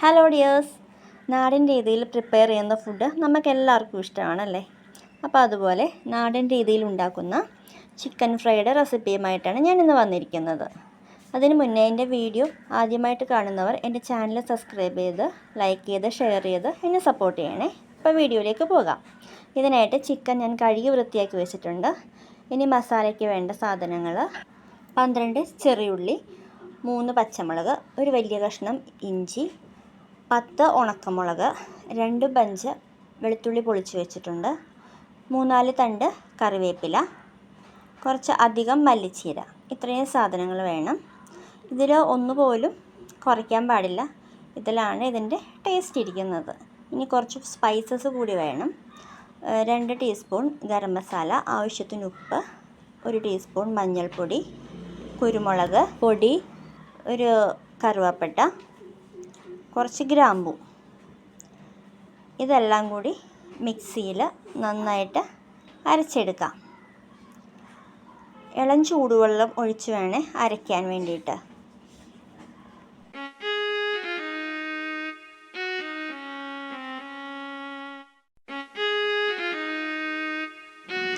Hello dears നാടൻ രീതിയിൽ prepare ചെയ്യുന്ന ഫുഡ് നമുക്ക് എല്ലാവർക്കും ഇഷ്ടമാണല്ലേ? അപ്പോൾ അതുപോലെ നാടൻ രീതിയിൽ ഉണ്ടാക്കുന്ന ചിക്കൻ ഫ്രൈഡ് റെസിപ്പിയുമായിട്ടാണ് ഞാൻ ഇന്ന് വന്നിരിക്കുന്നത്. അതിന് മുന്നേ എന്റെ വീഡിയോ ആദ്യമായിട്ട് കാണുന്നവർ എന്റെ ചാനൽ സബ്സ്ക്രൈബ് ചെയ്ത് ലൈക്ക് ചെയ്ത് ഷെയർ ചെയ്ത് എന്നെ സപ്പോർട്ട് ചെയ്യണേ. അപ്പോൾ വീഡിയോയിലേക്ക് പോകാം. ഇതിനായിട്ട് ചിക്കൻ ഞാൻ കഴുകി വൃത്തിയാക്കി വെച്ചിട്ടുണ്ട്. ഇനി മസാലയ്ക്ക് വേണ്ട സാധനങ്ങൾ പന്ത്രണ്ട് ചെറിയുള്ളി മൂന്ന് പച്ചമുളക് ഒരു വലിയ കഷ്ണം ഇഞ്ചി പത്ത് ഉണക്കമുളക് രണ്ട് ബഞ്ച് വെളുത്തുള്ളി പൊളിച്ച് വെച്ചിട്ടുണ്ട് മൂന്നാൽ തണ്ട് കറിവേപ്പില കുറച്ച് അധികം മല്ലിച്ചീര. ഇത്രയും സാധനങ്ങൾ വേണം. ഇതിൽ ഒന്നുപോലും കുറയ്ക്കാൻ പാടില്ല. ഇതിലാണ് ഇതിന്റെ ടേസ്റ്റ് ഇരിക്കുന്നത്. ഇനി കുറച്ച് സ്പൈസസ് കൂടി വേണം. രണ്ട് ടീസ്പൂൺ ഗരം മസാല ആവശ്യത്തിന് ഉപ്പ് ഒരു ടീസ്പൂൺ മഞ്ഞൾപ്പൊടി കുരുമുളക് പൊടി ഒരു കറുവാപ്പട്ട കുറച്ച് ഗ്രാമ്പു. ഇതെല്ലാം കൂടി മിക്സിയിൽ നന്നായിട്ട് അരച്ചെടുക്കാം. ഇളം ചൂടുവെള്ളം ഒഴിച്ച് വേണേ അരയ്ക്കാൻ വേണ്ടിയിട്ട്.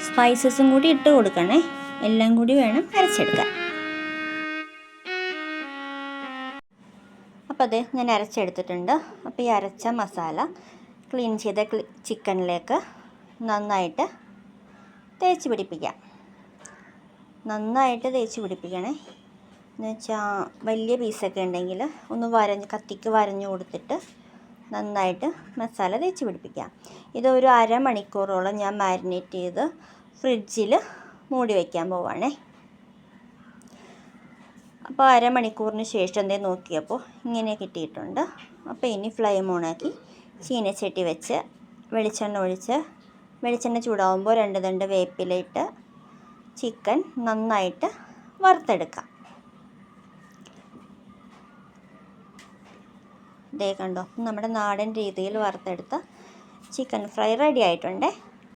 സ്പൈസസും കൂടി ഇട്ട് കൊടുക്കണേ. എല്ലാം കൂടി വേണം അരച്ചെടുക്കാൻ. അപ്പോൾ അത് ഞാൻ അരച്ചെടുത്തിട്ടുണ്ട്. അപ്പോൾ ഈ അരച്ച മസാല ക്ലീൻ ചെയ്ത ചിക്കനിലേക്ക് നന്നായിട്ട് തേച്ച് പിടിപ്പിക്കാം. നന്നായിട്ട് തേച്ച് പിടിപ്പിക്കണേ. എന്ന് വെച്ചാൽ വലിയ പീസൊക്കെ ഉണ്ടെങ്കിൽ ഒന്ന് വരഞ്ഞ് കത്തിക്ക് വരഞ്ഞ് കൊടുത്തിട്ട് നന്നായിട്ട് മസാല തേച്ച് പിടിപ്പിക്കാം. ഇത് ഒരു അരമണിക്കൂറോളം ഞാൻ മാരിനേറ്റ് ചെയ്ത് ഫ്രിഡ്ജിൽ മൂടി വയ്ക്കാൻ പോവാണേ. അപ്പോൾ അരമണിക്കൂറിന് ശേഷം എന്തേ നോക്കിയപ്പോൾ ഇങ്ങനെ കിട്ടിയിട്ടുണ്ട്. അപ്പോൾ ഇനി ഫ്ലെയിം ഓണാക്കി ചീനച്ചട്ടി വെച്ച് വെളിച്ചെണ്ണ ഒഴിച്ച് വെളിച്ചെണ്ണ ചൂടാവുമ്പോൾ രണ്ട് രണ്ട് വേപ്പിലയിട്ട് ചിക്കൻ നന്നായിട്ട് വറുത്തെടുക്കാം. ഇതേ കണ്ടോ നമ്മുടെ നാടൻ രീതിയിൽ വറുത്തെടുത്ത ചിക്കൻ ഫ്രൈ റെഡി ആയിട്ടുണ്ടേ.